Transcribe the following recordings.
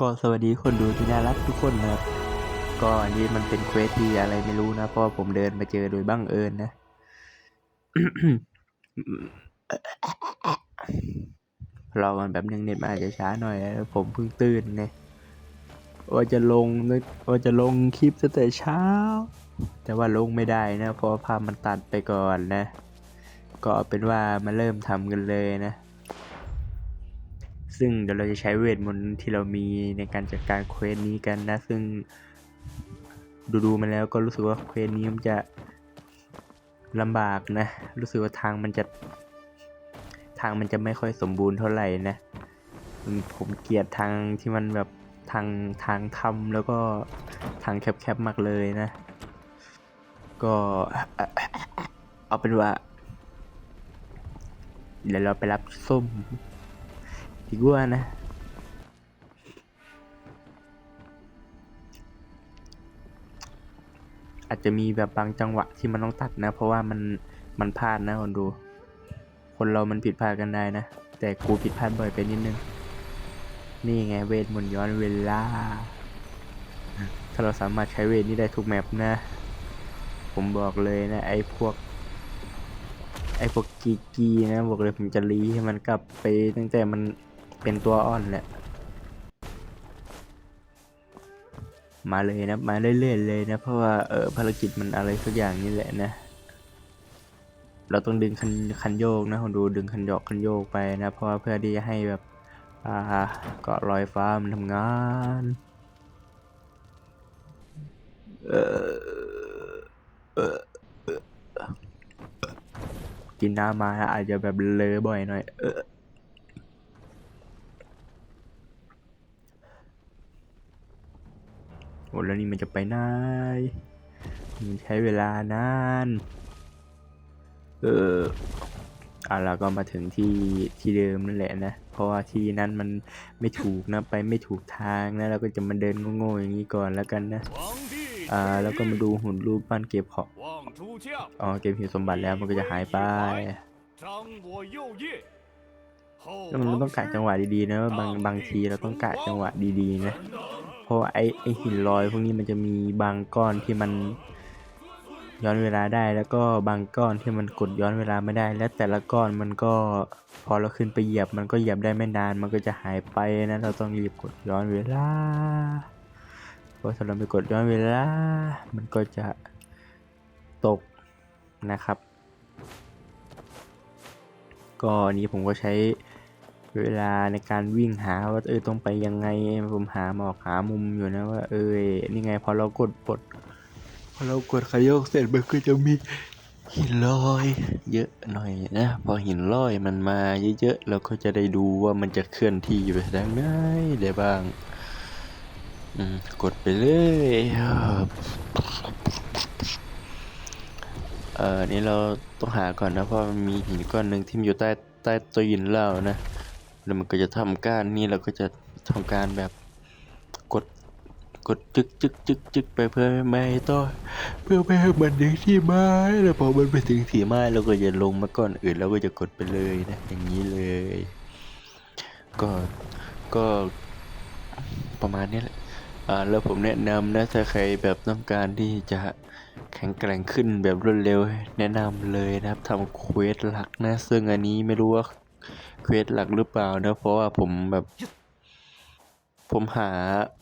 ก็สวัสดีคนดูที่น่ารักทุกคนนะครับ ก็อันนี้มันเป็นเควสที่อะไรไม่รู้นะเพราะผมเดินมาเจอโดยบังเอิญนะรอกันแบบนึงเน็ตมันอาจจะช้าหน่อย ผมเพิ่งตื่นไงว่าจะลงนึกว่าจะลงคลิปตั้งแต่เช้า แต่ว่าลงไม่ได้นะเพราะว่าภาพมันตัดไปก่อนนะ ก็เป็นว่ามาเริ่มทำกันเลยนะ ซึ่งเดี๋ยวเราจะใช้เวทมนต์ที่เรามีในการจัดการเควสนี้กันนะ ซึ่งดูๆมาแล้วก็รู้สึกว่าเควสนี้มันจะลำบากนะ รู้สึกว่าทางมันจะทางมันจะไม่ค่อยสมบูรณ์เท่าไหร่นะ ผมเกลียดทางที่มันแบบทางทางทำแล้วก็ทางแคบๆมากเลยนะ ก็เอาเป็นว่า เดี๋ยวเราไปรับส้ม ดีกว่านะอาจจะมีแบบบางจังหวะที่มันต้องตัดนะ เพราะว่ามันมันพลาดนะคนดู คนเรามันผิดพลาดกันได้นะ แต่กูผิดพลาดบ่อยไปนิดนึง นี่ไงเวทมนต์ย้อนเวลา ถ้าเราสามารถใช้เวทนี้ได้ทุกแมปนะ ผมบอกเลยนะ ไอ้พวก ไอ้พวกกีกีนะ บอกเลยผมจะรีให้มันกลับไปตั้งแต่มัน เป็นตัวอ่อนแหละ มาเลยนะ มาเรื่อยๆเลยนะ เพราะว่าเออภารกิจมันอะไรสักอย่างนี่แหละนะ เราต้องดึงคันคันโยกนะคนดูดึงคันโยกคันโยกไปนะ เพราะว่าเพื่อที่จะให้แบบอ่าเกาะลอยฟ้ามันทำงานเออเออกินน้ำมาอาจจะแบบเลอบ่อยหน่อย เออ อ้แล้วนี่มันจะไปไหนมันใช้เวลานาน เอออะเราก็มาถึงที่ที่เดิมนั่นแหละนะ เพราะว่าที่นั้นมันไม่ถูกนะ ไปไม่ถูกทางนะ เราก็จะมาเดินโง่ๆอย่างนี้ก่อนแล้วกันนะ อ่า แล้วก็มาดูหุ่นรูปปั้นเก็บของ อ๋อ เก็บหิวสมบัติแล้วมันก็จะหายไปแล้วมันต้องกะจังหวะดีๆนะ บางบางทีเราต้องกะจังหวะดีๆนะ เพราะไอ้ไอ้หินลอย พวกนี้มันจะมีบางก้อนที่มันย้อนเวลาได้แล้วก็บางก้อนที่มันกดย้อนเวลาไม่ได้ และแต่ละก้อนมันก็พอเราขึ้นไปเหยียบมันก็เหยียบได้ไม่นาน มันก็จะหายไปนะเราต้องรีบกดย้อนเวลาเพราะถ้าเราไปกดย้อนเวลา มันก็จะตกนะครับ ก็อันนี้ผมก็ใช้ เวลาในการวิ่งหาว่าเออต้องไปยังไงผมหาหมอกหามุมอยู่นะว่า เออนี่ไงพอเรากดปลดพอเรากดขยกเสร็จมันก็จะมีหินลอย เยอะหน่อยนะ พอหินลอยมันมาเยอะๆเราก็จะได้ดูว่ามันจะเคลื่อนที่ไปทางไหนได้บ้างอืมกดไปเลยเออนี่เราต้องหาก่อนนะเพราะมันมีหินก้อนหนึ่งที่มันอยู่ใต้ใต้ตัวหินเหล้านะ แล้วมันก็จะทำการนี่เราก็จะทำการแบบกดกดจึกจึกจึกจึกไปเพื่อไม่ให้ต้อเพื่อไม่ให้มันถึงที่ไม้แล้วพอมันไปถึงที่ไม้เราก็จะลงมาก่อนอื่นเราก็จะกดไปเลยนะอย่างนี้เลย ก็ก็ประมาณนี้แหละอ่าแล้วผมแนะนำนะถ้าใครแบบต้องการที่จะแข็งแกร่งขึ้นแบบรวดเร็วแนะนำเลยนะครับทำเควสหลักนะ ซึ่งอันนี้ไม่รู้ว่า เควสหลักหรือเปล่านะเพราะว่าผมแบบ ผมหา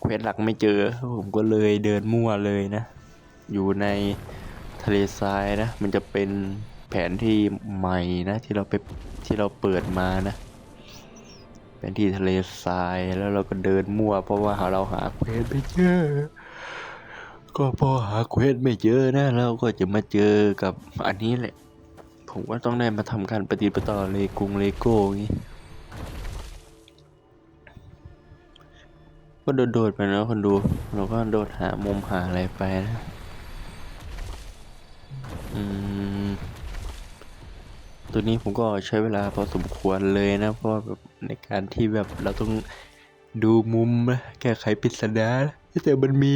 เควสหลักไม่เจอ ผมก็เลยเดินมั่วเลยนะ อยู่ในทะเลทรายนะ มันจะเป็นแผนที่ใหม่นะ ที่เราไปที่เราเปิดมานะแผนที่ทะเลทรายแล้วเราก็เดินมั่ว เพราะว่าเราหาเควสไม่เจอก็พอหาเควสไม่เจอนะเราก็จะมาเจอกับอันนี้แหละ ผมว่าต้องได้มาทำการปฏิบัติต่อเลกุงเลโก้งี้ก็โดดๆไปนะคนดู เราก็โดดหามุมหาอะไรไปนะ อืม ตัวนี้ผมก็ใช้เวลาพอสมควรเลยนะ เพราะแบบในการที่แบบเราต้องดูมุมนะแก้ไขปริศนาแต่มันมี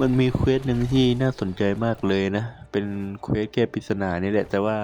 มันมีเควสหนึ่งที่น่าสนใจมากเลยนะ เป็นเควสแก้ปริศนานี่แหละ แต่ว่า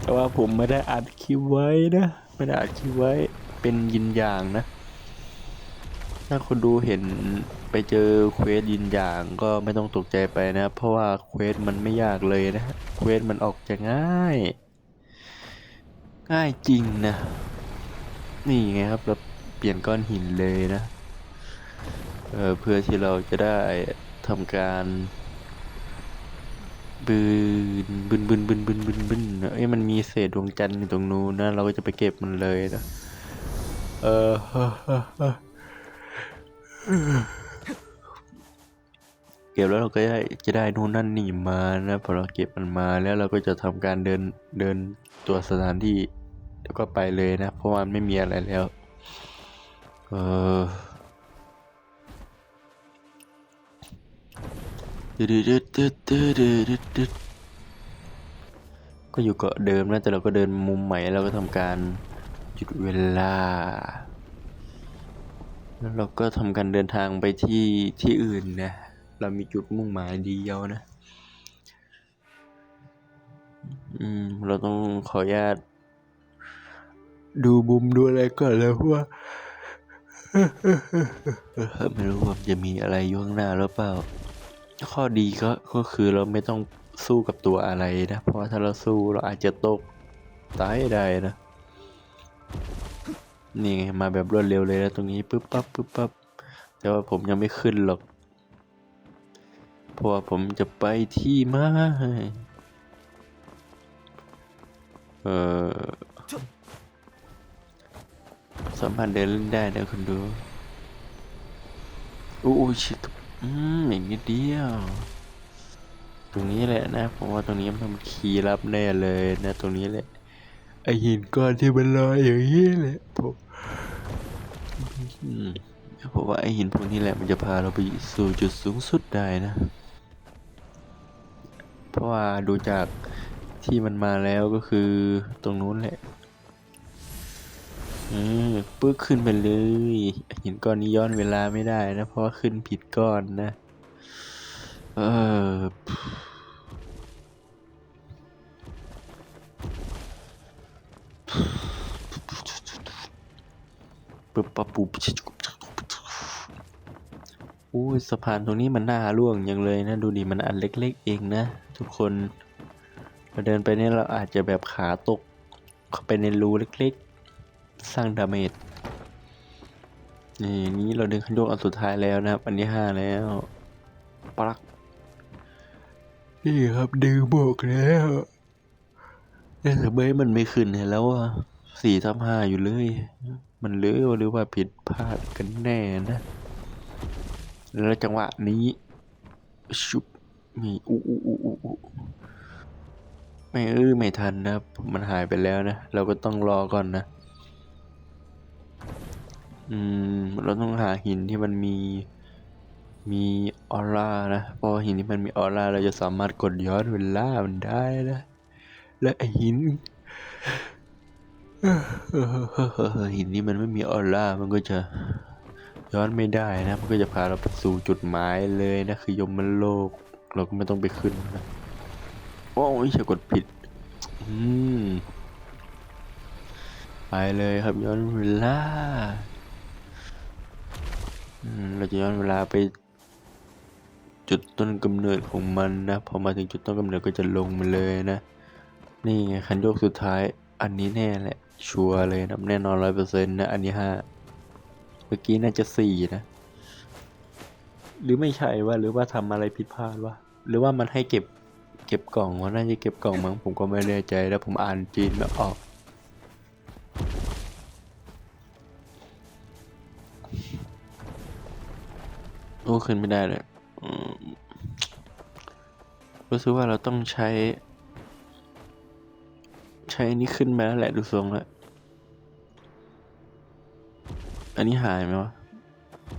แต่ว่าผมไม่ได้อัดคลิปไว้นะ ไม่ได้อัดคลิปไว้เป็นยินยางนะ ถ้าคนดูเห็นไปเจอเควสยินยางก็ไม่ต้องตกใจไปนะ เพราะว่าเควสมันไม่ยากเลยนะเควสมันออกจะง่าย ง่ายจริงนะ นี่ไงครับเราเปลี่ยนก้อนหินเลยนะเเพื่อที่เราจะได้ทำการ บืนบึนบึนบึนบึนบึนบึนเอ้ยมันมีเศษดวงจันทร์อยู่ตรงนู้นนะ เราก็จะไปเก็บมันเลยนะเออเก็บแล้วเราก็ได้จะได้นู่นนั่นนี่มานะพอเราเก็บมันมาแล้วเราก็จะทำการเดินเดินตัวสถานที่แล้วก็ไปเลยนะ เพราะมันไม่มีอะไรแล้ว เออ ก็อยู่เกาะเดิมนะ แต่เราก็เดินมุมใหม่เราก็ทำการหยุดเวลา แล้วเราก็ทำการเดินทางไปที่ที่อื่นนะ เรามีจุดมุ่งหมายเดียวนะ อืม เราต้องขออนุญาต ดูมุมดูอะไรก่อนแล้วว่าไม่รู้ว่าจะมีอะไรอยู่ข้างหน้าหรือเปล่า ข้อดีก็ก็คือเราไม่ต้องสู้กับตัวอะไรนะ เพราะว่าถ้าเราสู้เราอาจจะตกตายได้นะ นี่ไงมาแบบรวดเร็วเลยนะตรงนี้ปึ๊บปั๊บปึ๊บปั๊บแต่ว่าผมยังไม่ขึ้นหรอก เพราะว่าผมจะไปที่ม้เออสามารถเดินเล่นได้นะคุณดูอู้หูชิค อืมอีกนิดเดียว ตรงนี้แหละนะผมว่าตรงนี้มันคีย์ลับแน่เลยนะตรงนี้แหละไอหินก้อนที่มันลอยอย่างนี้แหละผมอืมว่าไอหินพวกนี้แหละมันจะพาเราไปสู่จุดสูงสุดได้นะ เพราะว่าดูจากที่มันมาแล้วก็คือตรงนู้นแหละ เออปึ๊กขึ้นไปเลยหินก้อนนี้ย้อนเวลาไม่ได้นะ เพราะขึ้นผิดก้อนนะ เออปึ๊บปั๊บปุ๊บอุ้ยสะพานตรงนี้มันน่าร่วงยังเลยนะ ดูดิมันอันเล็ก ๆ เองนะ ทุกคนเราเดินไปเนี่ยเราอาจจะแบบขาตกเข้าไปในรูเล็กๆ สร้างดาเมจนี่นี้เราดินขั้นโยกอันสุดท้ายแล้วนะครับ อันที่ห้าแล้วปลักนี่ครับดึงบอกแล้วแต่ทำไมมันไม่ขึ้นเห็นแล้วอะสี่ทับห้าอยู่เลย มันเลือหรือว่าผิดพลาดกันแน่นะ แล้วจังหวะนี้ ชุบมีอู้อู้อู้อู้อู้ไม่เออไม่ทันนะมันหายไปแล้วนะ เราก็ต้องรอก่อนนะ อืม เราต้องหาหินที่มันมี มีออร่านะเพราะหินที่มันมีออร่าเราจะสามารถกดย้อนเวลามันได้นะ และไอหินหินนี้มันไม่มีออร่า มันก็จะย้อนไม่ได้นะ มันก็จะพาเราไปสู่จุดหมายเลยนะ คือยมมันโลก เราก็ไม่ต้องไปขึ้นนะโอ้ยจะกดผิด อืม ไปเลยครับย้อนเวลา เราจะย้อนเวลาไปจุดต้นกำเนิดของมันนะ พอมาถึงจุดต้นกำเนิดก็จะลงมาเลยนะ นี่ไงคันโยกสุดท้าย อันนี้แน่แหละ ชัวร์เลยนะแน่นอนร้อยเปอร์เซ็นต์นะ อันนี้ห้าเมื่อกี้น่าจะสี่นะ หรือไม่ใช่ว่าหรือว่าทำอะไรผิดพลาดวะ หรือว่ามันให้เก็บเก็บกล่องว่าน่าจะเก็บกล่องมั้งผมก็ไม่แน่ใจแล้วผมอ่านจีนไม่ออก โอ้ขึ้นไม่ได้เลยอืมรู้สึกว่าเราต้องใช้ ใช้อันนี้ขึ้นมาแล้วแหละดูทรงแล้วอันนี้หายไหมวะ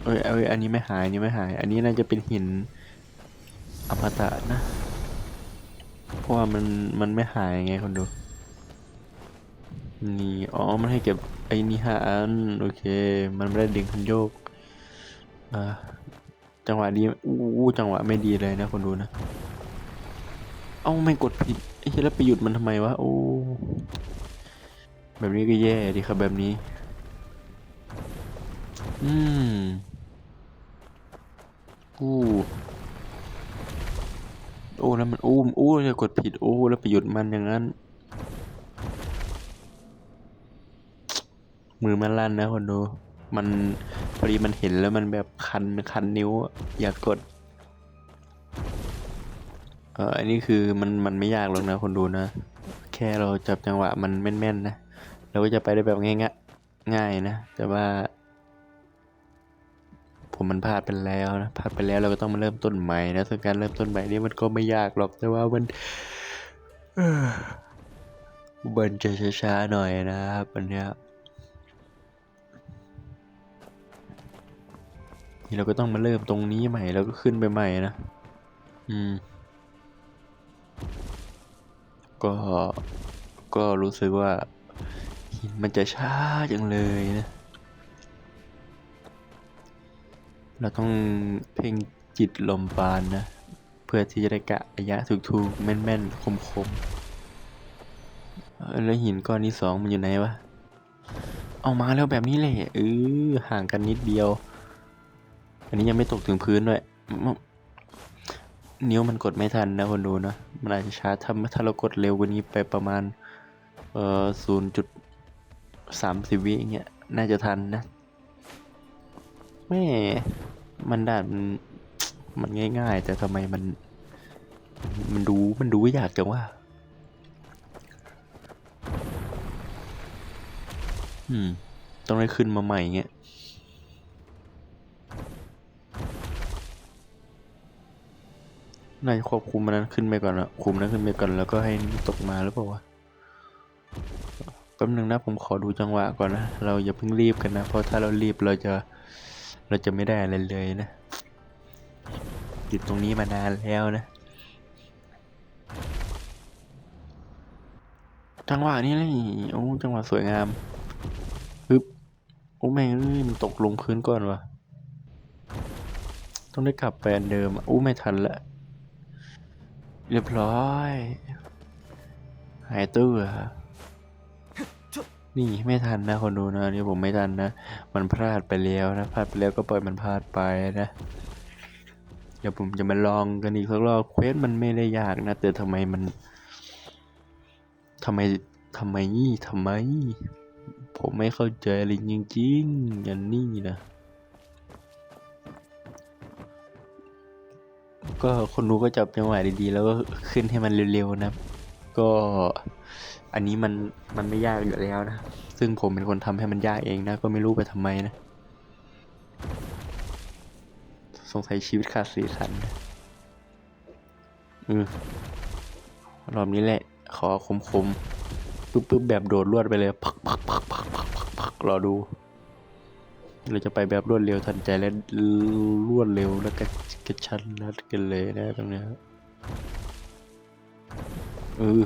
เอ้ยเอ้ยอันนี้ไม่หายอันนี้ไม่หาย อันนี้น่าจะเป็นหินอมตะนะ เพราะว่ามันมันไม่หายไงคนดู นี่ อ๋อ มันให้เก็บไอ้นี่ห้าอัน โอเค มันไม่ได้ดึงคันโยก อ่า จังหวะดีอู้จังหวะไม่ดีเลยนะคนดูนะ เอ้าไม่กดผิดไอ้เหี้ยแล้วไปหยุดมันทำไมวะโอ้แบบนี้ก็แย่ดีครับแบบนี้ อืมอู้โอ้แล้วมันอู้มอู้จะกดผิดโอ้แล้วไปหยุดมันอย่างนั้น มือมันลั่นนะคนดู มันพอดีมันเห็นแล้วมันแบบคันคันนิ้วอยากกด เอออันนี้คือมันมันไม่ยากหรอกนะคนดูนะ แค่เราจับจังหวะมันแม่นๆนะเราก็จะไปได้แบบง่ายๆง่ายนะ แต่ว่า ผมมันพลาดไปแล้วนะพลาดไปแล้วเราก็ต้องมาเริ่มต้นใหม่นะส่วนการเริ่มต้นใหม่นี่มันก็ไม่ยากหรอกแต่ว่ามันเออมันจะช้าๆหน่อยนะครับอันเนี้ นี่เราก็ต้องมาเริ่มตรงนี้ใหม่แล้วก็ขึ้นไปใหม่นะ อืม ก็ ก็รู้สึกว่าหินมันจะช้าจังเลยนะ เราต้องเพ่งจิตลมปานนะ เพื่อที่จะได้กะระยะถูกๆ แม่นๆ คมๆเออแล้วหินก้อนที่สองมันอยู่ไหนวะ เอามาแล้วแบบนี้เลยเออห่างกันนิดเดียว อันนี้ยังไม่ตกถึงพื้นด้วยนิ้วมันกดไม่ทันนะคนดูนะ มันอาจจะช้าถ้าถ้าเรากดเร็วกว่านี้ไปประมาณ เอ่อศูนย์จุดสามสิบวิอย่างเงี้ย น่าจะทันนะ แม่ มันด่านมันมันง่าย ๆ แต่ทำไมมัน มันดู มันดูยากจังว่าอืม ต้องได้ขึ้นมาใหม่เงี้ย น่าจะควบคุมมันนั้นขึ้นไปก่อนอะคุมนั้นขึ้นไปก่อนแล้วก็ให้ตกมาหรือเปล่าวะแป๊บนึงนะผมขอดูจังหวะก่อนนะเราอย่าเพิ่งรีบกันนะ เพราะถ้าเรารีบเราจะเราจะไม่ได้อะไรเลยนะหยุดตรงนี้มานานแล้วนะจังหวะนี้เลยโอ้จังหวะสวยงามฮึบโอ้แม่งมันตกลงพื้นก่อนวะต้องได้กลับไปอันเดิมอู้ไม่ทันละ เรียบร้อย หายตู้อะนี่ไม่ทันนะคนดูนะนี่ผมไม่ทันนะ มันพลาดไปแล้วนะพลาดไปแล้วก็ปล่อยมันพลาดไปนะเดี๋ยวผมจะมาลองกันอีกสักรอบเควสมันไม่ได้ยากนะแต่ทำไมมันทำไมทำไมนี่ทำไม ผมไม่เข้าใจเลยจริงๆอย่างนี้นะ ก็คนรู้ก็จับจังหวะดีๆ แล้วก็ขึ้นให้มันเร็วๆนะก็อันนี้มันมันไม่ยากอยู่แล้วนะ ซึ่งผมเป็นคนทำให้มันยากเองนะ ก็ไม่รู้ไปทำไมนะ สงสัยชีวิตขาดสีสันนะอือรอบนี้แหละ ขอคมๆ ปึ๊บปึ๊บแบบโดดรวดไปเลย พักพักพักพักพักพักพักรอดู เราจะไปแบบรวดเร็วทันใจและรวดเร็วแล้วก็กระชั้นรัดกันเลยนะตรงนี้ครับเออ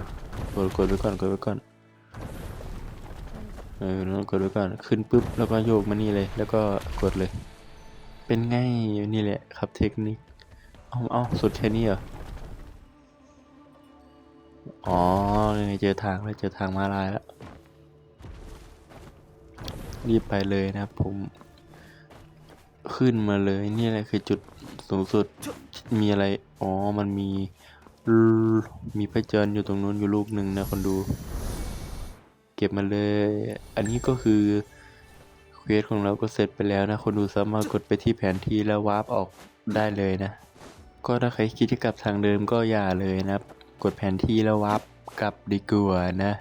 กดกดไว้ก่อนกดไว้ก่อนเออต้องกดไว้ก่อนขึ้นปุ๊บแล้วก็โยกมานี่เลย แล้วก็กดเลย เป็นไงนี่แหละครับเทคนิคเอาเอาสุดแค่นี้เหรออ๋อนี่เจอทางแล้วเจอทางมาลายแล้วรีบไปเลยนะครับผม ขึ้นมาเลยนี่แหละคือจุดสูงสุดมีอะไร อ๋อ มันมี มีพระจันทร์อยู่ตรงนู้นอยู่ลูกหนึ่งนะคนดู เก็บมาเลย อันนี้ก็คือเควสของเราก็เสร็จไปแล้วนะ คนดูสามารถกดไปที่แผนที่แล้ววาร์ปออกได้เลยนะ ก็ถ้าใครคิดจะกลับทางเดิมก็อย่าเลยนะ กดแผนที่แล้ววาร์ปกลับดีกว่านะ